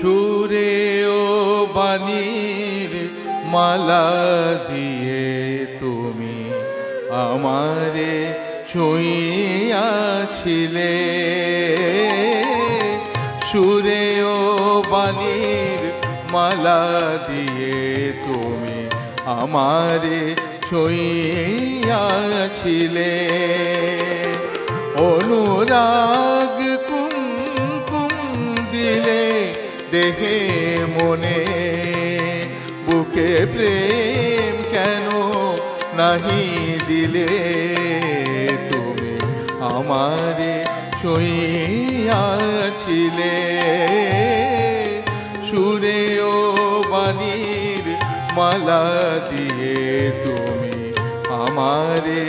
সুরে ও বাণীর মালা দিয়ে তুমি আমারে ছুঁইয়াছিলে। সুরে ও বাণীর মালা দিয়ে তুমি আমারে ছুঁইয়াছিলে। অনুরাগ দিলে দেহে মনে, বুকে প্রেম কেন নাহি দিলে তুমি আমারে ছুঁইয়াছিলে সুরে ও বাণীর মালা দিয়ে তুমি আমারে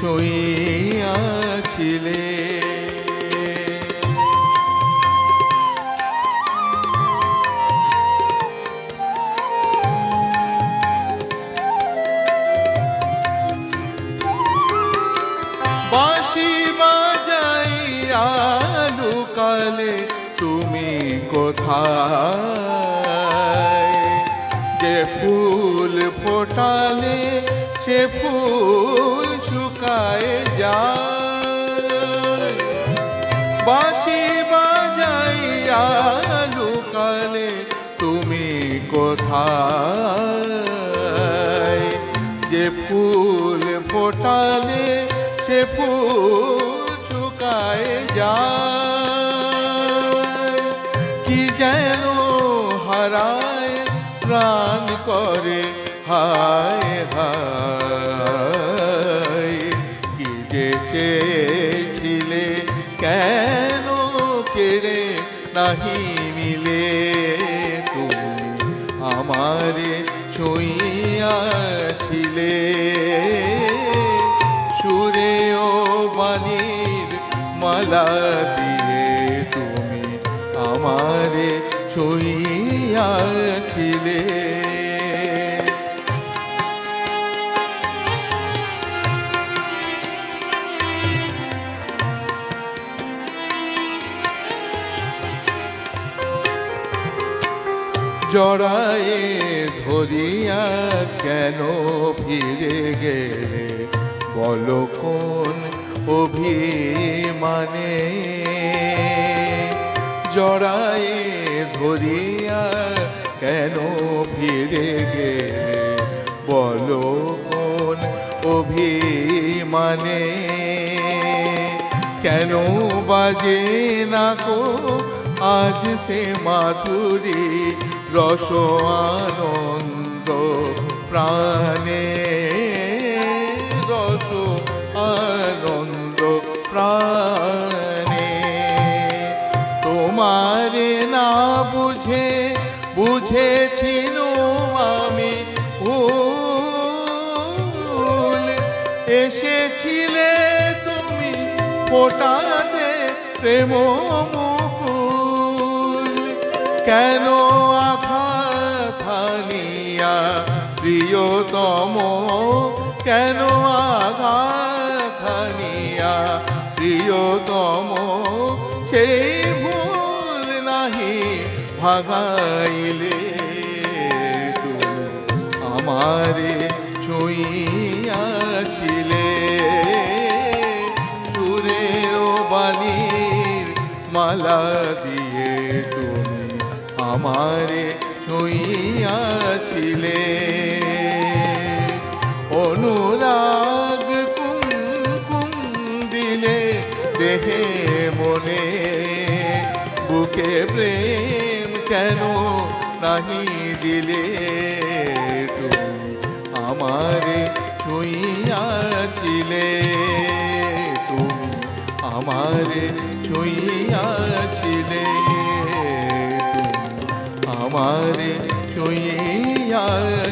ছুঁইয়াছিলে তুমি কোথায়? যে ফুল ফোটালে সে ফুল শুকায় যায়। বাঁশি বাজাইয়া লুকালে তুমি কোথায়? যে ফুল ফোটালে সে ফুল শুকায় যায়। হায় হায়, কি যে চেয়েছিলে, কেন কেড়ে নাহি মিলে তুমি আমারে ছুঁইয়াছিলে সুরে ও বাণীর মালা দিয়ে তুমি আমারে ছুঁইয়াছিলে জড়ায়ে ধরিয়া কেন ফিরে গেলে? বলো কোন অভিমানে? জড়ায়ে ধরিয়া কেন ফিরে গেলে? বলো কোন অভিমানে? কেন বাজে না কো? আজ সে মাধুরী রস আনন্দ প্রাণে রস আনন্দ প্রাণে। তোমারে না বুঝে বুঝেছিল আমি ভুল। এসেছিলে তুমি ফোটাতে প্রেম মুকুল কেন প্রিয়তম কেন আঘাত হানিয়া? প্রিয়তম, সেই ভুল নাহি ভাগাইলে তুমি আমারে ছুঁইয়াছিলে। সুরের বাণীর মালা দিয়ে তুমি আমারে ছুঁইয়াছিলে। বুকে প্রেম কেন নাহি দিলে তুমি আমারে ছুঁইয়াছিলে তুমি আমারে ছুঁইয়াছিলে তুমি আমারে ছুঁইয়াছিলে